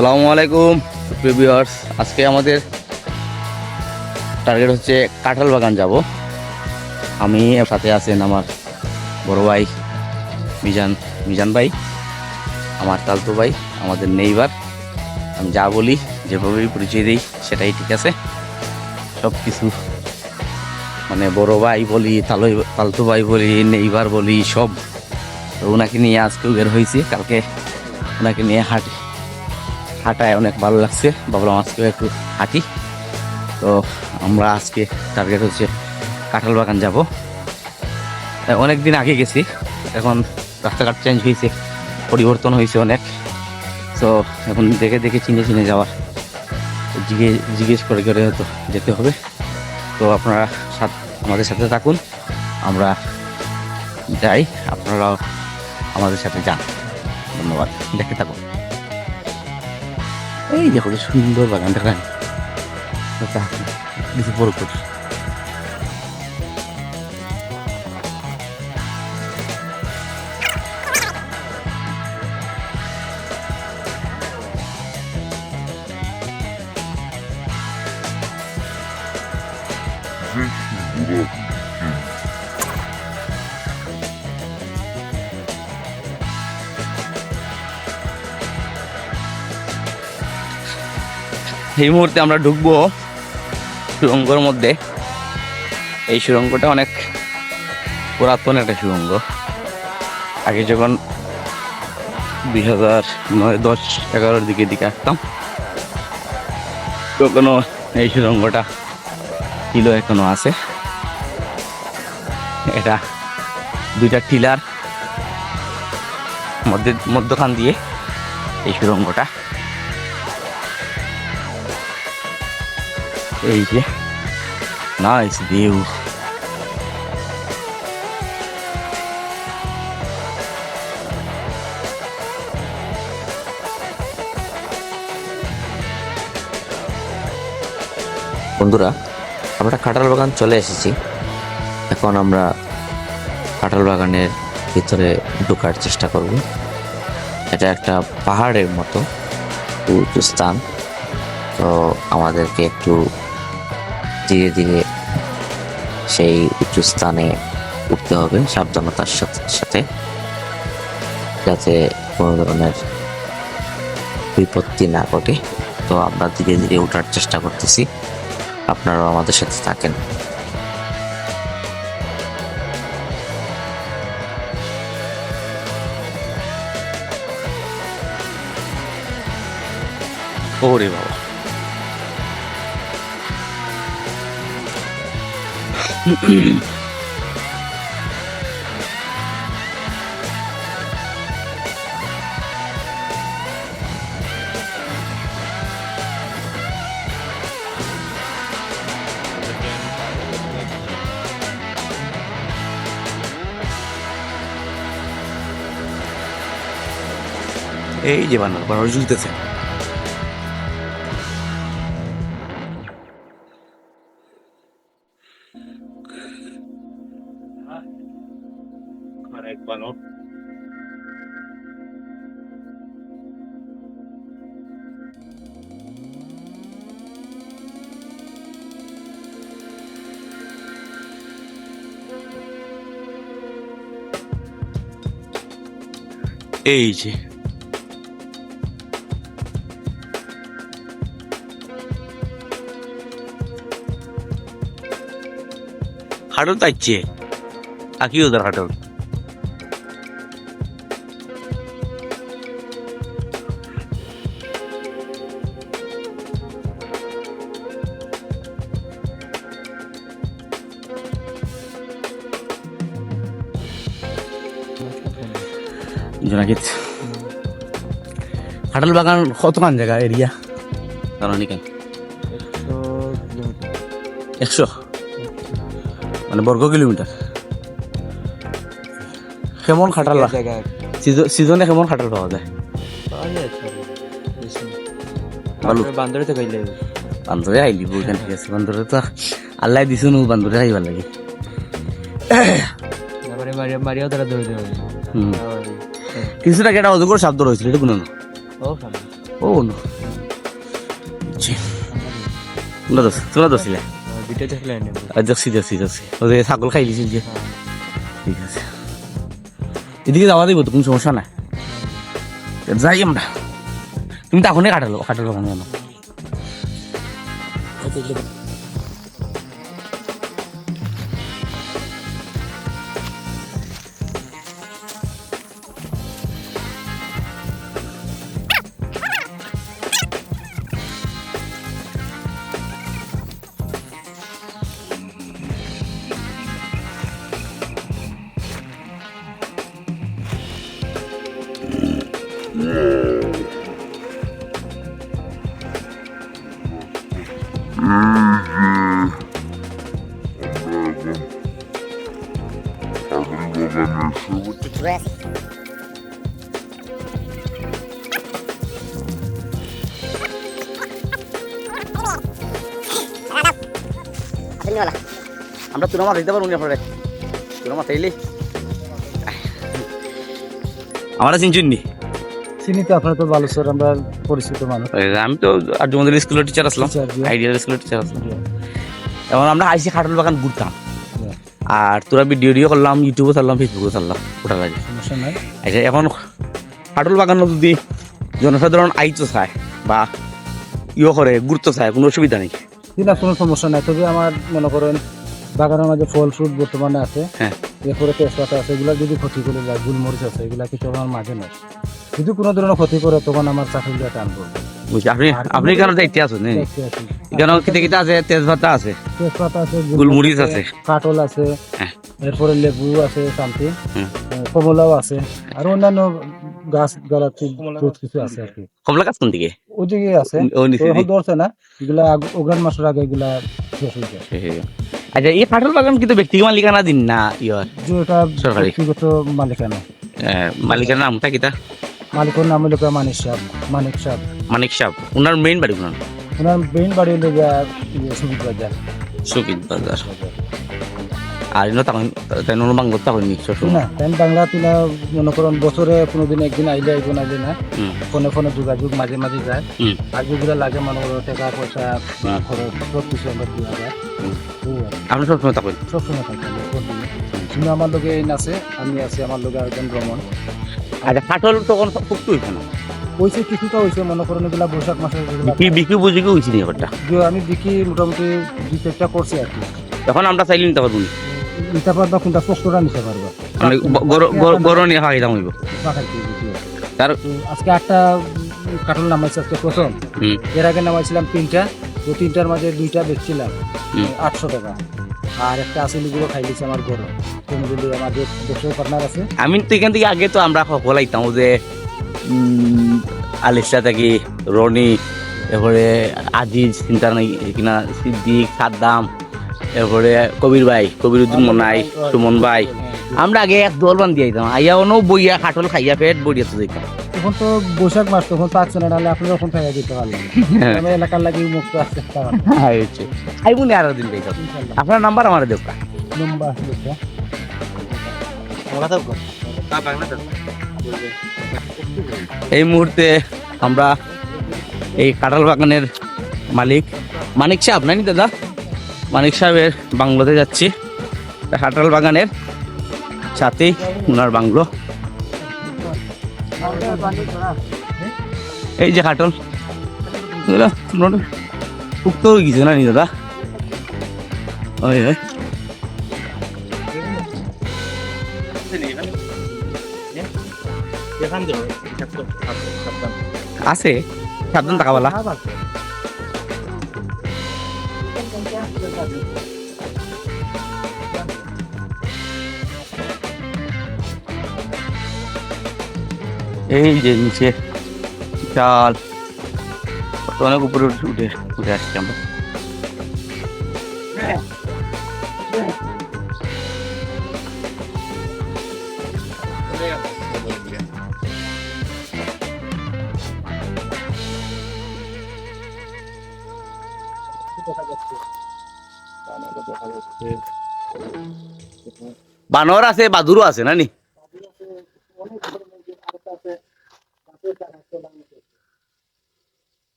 আসসালামু আলাইকুম। প্রিভিউয়ার্স আজকে আমাদের টার্গেট হচ্ছে কাঁঠাল বাগান যাব। আমি সাথে আছেন আমার বড় ভাই মিজান মিজান ভাই, আমার তালতো ভাই, আমাদের নেইবার আমি যা বলি, যেভাবেই পরিচয় দিই, সেটাই ঠিক আছে। সব কিছু মানে বড় ভাই বলি তালো তালতো ভাই বলি নেইবার বলি, সব। তো ওনাকে নিয়ে আজকেও বের হয়েছি, কালকে ওনাকে নিয়ে হাঁটি। হাঁটায় অনেক ভালো লাগছে। ভাবলাম আজকেও একটু হাঁটি। তো আমরা আজকে টার্গেট হচ্ছে কাঁঠাল বাগান যাব। অনেক দিন আগে গেছি। এখন রাস্তাঘাট চেঞ্জ হয়েছে, পরিবর্তন হয়েছে অনেক। তো এখন দেখে দেখে চিনে চিনে যাওয়া জিজ্ঞেস জিজ্ঞেস করে করে হয়তো যেতে হবে। তো আপনারা সাথ, আমাদের সাথে থাকুন। আমরা যাই, আপনারাও আমাদের সাথে যান। ধন্যবাদ। দেখে থাকুন। এই দেখো সুন্দর বাগান দেখেন কিছু বড় করি এই মুহূর্তে আমরা ঢুকবো সুরঙ্গর মধ্যে। এই সুরঙ্গটা অনেক পুরাতন একটা সুরঙ্গ। আগে যখন দুই হাজার নয়, দশ, এগারোর দিকে দিকে আসতাম, তখনও এই সুরঙ্গটা ছিল এখনও আছে। এটা দুইটা টিলার মধ্যে, মধ্যখান দিয়ে এই সুরঙ্গটা। এই যে নাইস ভিউ বন্ধুরা, আমরা কাঁঠাল বাগান চলে এসেছি। এখন আমরা কাঁঠাল বাগানের ভিতরে ঢোকার চেষ্টা করব। এটা একটা পাহাড়ের মতো স্থান। তো আমাদেরকে একটু ধীরে ধীরে সেই উঁচু স্থানে উঠতে হবে, সাবধানতার সাথে সাথে, যাতে কোনো ধরনের বিপত্তি না ঘটে। তো আমরা ধীরে ধীরে ওঠার চেষ্টা করতেছি। আপনারাও আমাদের সাথে থাকেন। ওরে বাবা। এই যে বানর বানর ঝুলতেছে এই যে। হাঁটল তাইছে আকি ওদের জোনাকিত হাটল বাগান কতখান জায়গা এরিয়া? জানি কেন একশো? মানে বর্গ কিলোমিটার। কেমন খাটাল সিজনে কেমন খাটাল পাওয়া যায়? ভালো। বান্দরে তো কইলে বান্দরে আইলি বইখান ঠিক আছে। বান্দরে তো আল্লাহ দিছো নু বান্দরে আইবার লাগে। মারিয়া তারা দৌড়ে দেবে হুম। কিছুটা কেটা অজগর শব্দ রয়েছিল এটা কোনো ও সামনে ও নো। তোমরা দোষ তোমরা দোষিলে দেখছি দেখছি দেখছি ওদের ছাগল খাই দিয়েছিল যে। ঠিক আছে। এদিকে যাওয়া দিব তো কোনো সমস্যা নাই। যাই আমরা। তুমি তো এখনই কাটালো কাটালো কেন জানো আমরা তুলা মাছ দিতে পারব না পরে তুলা মাছ চাইলে। আমরা চিনচুন নি। চিনি তো আপনার তো বালুচর আমরা পরিচিত মানুষ। আমি তো আর্য মন্দির স্কুলের টিচার আসলাম। আইডিয়াল স্কুলের টিচার আসলাম। এখন আমরা আইসি খাটল বাগান ঘুরতাম. আর তোরা ভিডিও ভিডিও করলাম ইউটিউবে ছাড়লাম ফেসবুকে ছাড়লাম ওটা লাগে। আচ্ছা এখন খাটল বাগানো যদি জনসাধারণ আইতো চায় বা ইয়ে করে গুরুত্ব চায় কোনো অসুবিধা নেই? না কোনো সমস্যা নাই। তবে আমার মনে করেন বাগানের মাঝে ফল ফ্রুট বর্তমানে আছে। হ্যাঁ। এরপরে তেজপাতা আছে এগুলা যদি ক্ষতি করে যায় গুলমরিচ আছে এগুলা কিছু আমার মাঝে নয় যদি কোনো ধরনের ক্ষতি করে তখন আমার চাকরি দিয়ে টানবো বুঝছি আপনি আপনি কেন দায়িত্বে আছেন নাকি? দেখতে আছি। এখানে কিতে কিতে আছে তেজপাতা আছে তেজপাতা আছে গুলমরিচ আছে। কাটল আছে হ্যাঁ। এরপরে লেবু আছে শান্তি। কমলাও আছে আর অন্যান্য গাছ গালাতি কিছু আছে আর কি। কমলা গাছ কোন দিকে? ওদিকে আছে। ও নিচে তো এখন ধরছে না এগুলা আগ- অগ্রাণ মাসের আগে এগুলা শেষ হয়ে যায়। আচ্ছা এই খাটল বাগান কিন্তু ব্যক্তিগত মালিকানা দিন না যে এটা সরকারি। ব্যক্তিগত মালিকানা। মালিকার নামটা কিতা মালিকের নাম হলো মানিক সাহেব মানিক সাহেব মানিক সাহেব ওনার মেইন বাড়ি কোন ওনার মেইন বাড়ি হলো ইয়ে, সুবিধ বাজার। সুকিত বাজার। আর তাই বাংলো তখন নি তাই বাংলা মনে করেন বছরে কোনোদিন একদিন আইলে আইব না না ফোনে ফোনে যোগাযোগ মাঝে মাঝে যায়। আর যেগুলো লাগে মনে করো টাকা পয়সা হুম। খরচ সব কিছু আমরা দেওয়া যায়। আপনি সবসময় তখন সবসময় থাকি কিন্তু আমার লোকে এই আছে আমি আছি আমার লোকে আরেকজন ভ্রমণ আচ্ছা খাটল তখন খুব তো হইছে না? হয়েছে কিছুটা হয়েছে মনে করেন এগুলা বৈশাখ মাসে বিক্রি বিক্রি বুঝি কি হইছে নি ব্যাপারটা? আমি বিক্রি মোটামুটি দুই চারটা করছি আর কি। এখন আমরা চাইলে নিতে পারব নিতে পারবা কোনটা স্পষ্টটা নিতে পারবা। মানে গরম নিয়ে খাওয়াই দাম হইব। তার আজকে আটটা কার্টুন নামাইছে আজকে প্রথম। এর আগে নামাইছিলাম তিনটা তো তিনটার মাঝে দুইটা বেচছিলাম। আটশো টাকা। আর একটা আসিলি গুলো খাই দিচ্ছে ফ্যামিলি আমাদের দেশেও পার্টনার আছে? আমি তো এখান থেকে আগে তো আমরা সকলাইতাম যে উম, আলিশা থাকি রনি এরপরে আজিজ চিন্তা নাই কিনা সিদ্দিক সাদ্দাম এরপরে কবির ভাই কবির উদ্দিন মনাই সুমন ভাই। আমরা আগে এক দল বান দিয়ে দিতাম আইয়া অন্য বইয়া খাটল খাইয়া পেট বইয়া তো দিতাম তখন তো বৈশাখ মাস তখন পাচ্ছে না নাহলে আপনারা ওখান থেকে দিতে পারলাম হ্যাঁ। এলাকার লাগি মুক্ত আসতে আরও দিন আপনার নাম্বার আমার দেব নম্বর। এই মুহূর্তে আমরা এই কাঁঠাল বাগানের মালিক মানিক সাহেব নানি দাদা? মানিক সাহেবের বাংলোতে যাচ্ছি। কাঁঠাল বাগানের সাথেই ওনার বাংলো। এই যে কাঁঠাল। পুক্ত হয়ে গেছে না নি দাদা? ওই ওই। আছে। সাবধান টাকাওয়ালা এই যে নিচে চাল। অনেক উপরে উঠে উঠে উঠে আসছি আমরা। বানর আছে, বাদুরও আছে নানি?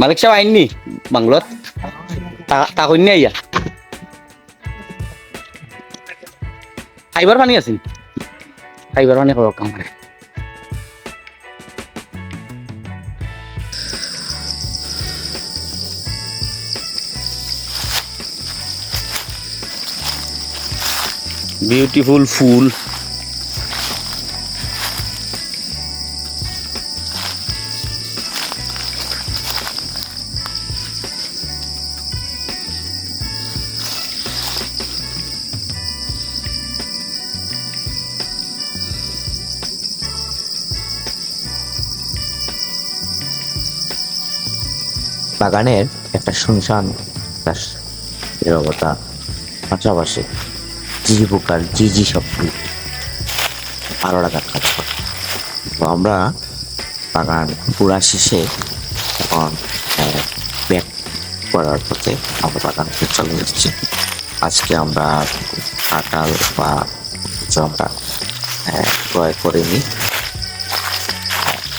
মালিক সাহেব আইননি বাংলত? তা কইনি আইয়া? খাইবার পানি আছিল? পানি খাওয়া কাম করে বিউটিফুল ফুল। বাগানের একটা শুনশান একটা নিরবতা পাশাপাশি ঝিঝি পোকার ঝিঝি শব্দ ভালো লাগার কাজ তো আমরা বাগান পুরা শেষে এখন ব্যাক করার পথে আমরা বাগানকে চলে যাচ্ছি। আজকে আমরা কাঁঠাল বা কিছু আমরা ক্রয় করিনি।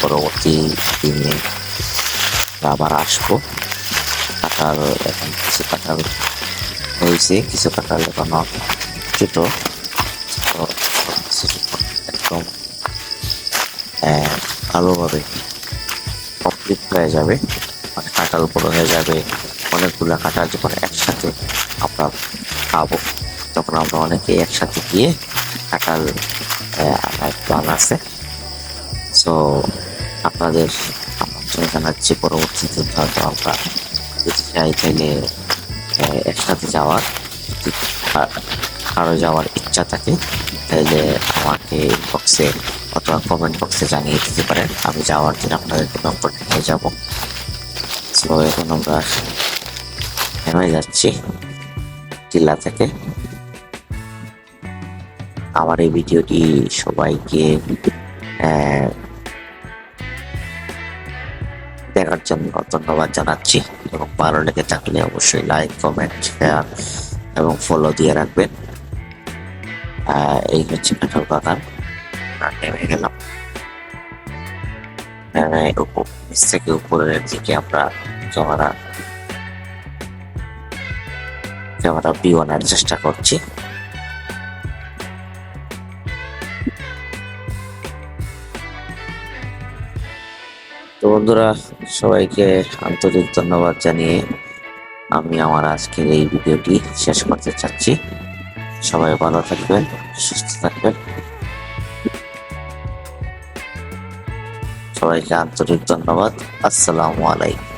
পরবর্তী দিনে আমরা আবার আসব। কাঁঠাল এখন কিছু কাঁঠাল হয়েছে, কিছু কাঁঠাল এখনও ছোট। একদম ভালোভাবে কমপ্লিট হয়ে যাবে। মানে কাঁঠাল বড় হয়ে যাবে। অনেকগুলো কাঁঠাল যখন একসাথে আমরা খাব, তখন আমরা অনেকে একসাথে গিয়ে কাঁঠাল আনার প্ল্যান আছে। সো আপনাদের আমন্ত্রণ জানাচ্ছি। পরবর্তীতে হয়তো আমরা যদি চাই তাহলে একসাথে যাওয়ার কা- যাওয়ার ইচ্ছা থাকে, তাহলে আমাকে বক্সে অথবা কমেন্ট বক্সে জানিয়ে দিতে পারেন। আমি যাওয়ার দিন আপনাদেরকে নম্বর নিয়ে যাব। সো এখন আমরা নেমে যাচ্ছি জেলা থেকে। আমার এই ভিডিওটি সবাইকে জন্য ধন্যবাদ জানাচ্ছি এবং ভালো লেগে থাকলে অবশ্যই লাইক কমেন্ট শেয়ার এবং ফলো দিয়ে রাখবেন। এই হচ্ছে কাঁঠাল বাগান নেমে গেলাম। নিচ থেকে উপরের দিকে আমরা ক্যামেরা ক্যামেরা ভিউ আনার চেষ্টা করছি। বন্ধুরা, সবাইকে আন্তরিক ধন্যবাদ জানিয়ে আমি আমার আজকের এই ভিডিওটি শেষ করতে চাচ্ছি। সবাই ভালো থাকবেন, সুস্থ থাকবেন। সবাইকে আন্তরিক ধন্যবাদ। আসসালামু আলাইকুম।